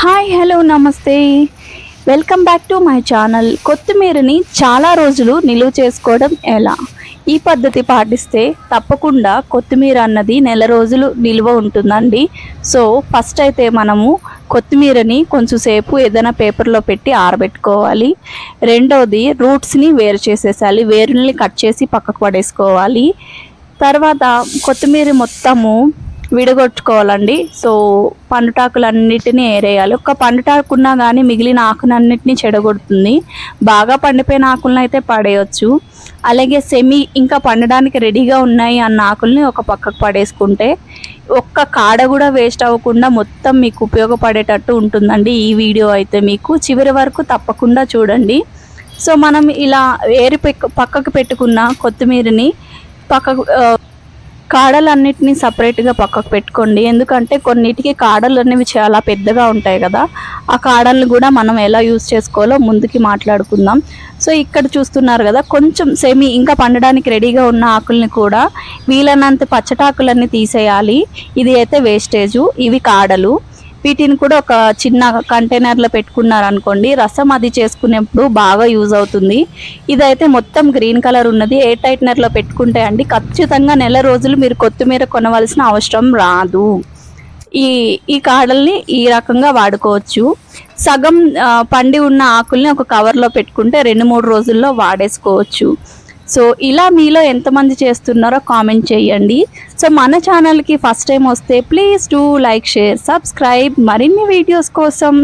Hi hello నమస్తే welcome back to my channel కొత్తిమీరని చాలా రోజులు నిలువ చేసుకోవడం ఎలా? ఈ పద్ధతి పాటిస్తే తప్పకుండా కొత్తిమీర అన్నది నెల రోజులు నిల్వ ఉంటుందండి. సో ఫస్ట్ అయితే మనము కొత్తిమీరని కొంచెం సేపు ఏదైనా పేపర్లో పెట్టి ఆరబెట్టుకోవాలి. రెండవది రూట్స్ని వేరు చేసేసాలి. వేరుని కట్ చేసి పక్కకు పడేసుకోవాలి. తర్వాత కొత్తిమీర మొత్తము విడగొట్టుకోవాలండి. సో పండుటాకులన్నిటినీ ఏరేయాలి. ఒక పండుటాకు ఉన్నా కానీ మిగిలిన ఆకులన్నిటినీ చెడగొడుతుంది. బాగా పండిపోయిన ఆకులను అయితే పడేయచ్చు. అలాగే సెమీ ఇంకా పండడానికి రెడీగా ఉన్నాయి అన్న ఆకుల్ని ఒక పక్కకు పడేసుకుంటే ఒక్క కాడ కూడా వేస్ట్ అవ్వకుండా మొత్తం మీకు ఉపయోగపడేటట్టు ఉంటుందండి ఈ వీడియో అయితే మీకు. చివరి వరకు తప్పకుండా చూడండి. సో మనం ఇలా ఏరి పక్కకు పెట్టుకున్న కొత్తిమీరని పక్కకు కాడలన్నిటినీ సపరేట్గా పక్కకు పెట్టుకోండి. ఎందుకంటే కొన్నిటికి కాడలు అనేవి చాలా పెద్దగా ఉంటాయి కదా. ఆ కాడల్ని కూడా మనం ఎలా యూజ్ చేసుకోవాలో ముందుకి మాట్లాడుకుందాం. సో ఇక్కడ చూస్తున్నారు కదా కొంచెం సెమీ ఇంకా పండడానికి రెడీగా ఉన్న ఆకుల్ని కూడా వీలైనంత పచ్చటాకులన్నీ తీసేయాలి. ఇది అయితే వేస్టేజు. ఇవి కాడలు. వీటిని కూడా ఒక చిన్న కంటైనర్లో పెట్టుకున్నారనుకోండి రసం అది చేసుకునేప్పుడు బాగా యూజ్ అవుతుంది. ఇదైతే మొత్తం గ్రీన్ కలర్ ఉన్నది ఏ టైట్నర్లో పెట్టుకుంటే అండి ఖచ్చితంగా నెల రోజులు మీరు కొత్తిమీర కొనవలసిన అవసరం రాదు. ఈ ఈ కాడల్ని ఈ రకంగా వాడుకోవచ్చు. సగం పండి ఉన్న ఆకుల్ని ఒక కవర్లో పెట్టుకుంటే రెండు మూడు రోజుల్లో వాడేసుకోవచ్చు. సో ఇలా మీలో ఎంతమంది చేస్తున్నారో కామెంట్ చేయండి. సో మన ఛానల్కి ఫస్ట్ టైం వస్తే please do like share subscribe మరిన్ని వీడియోస్ కోసం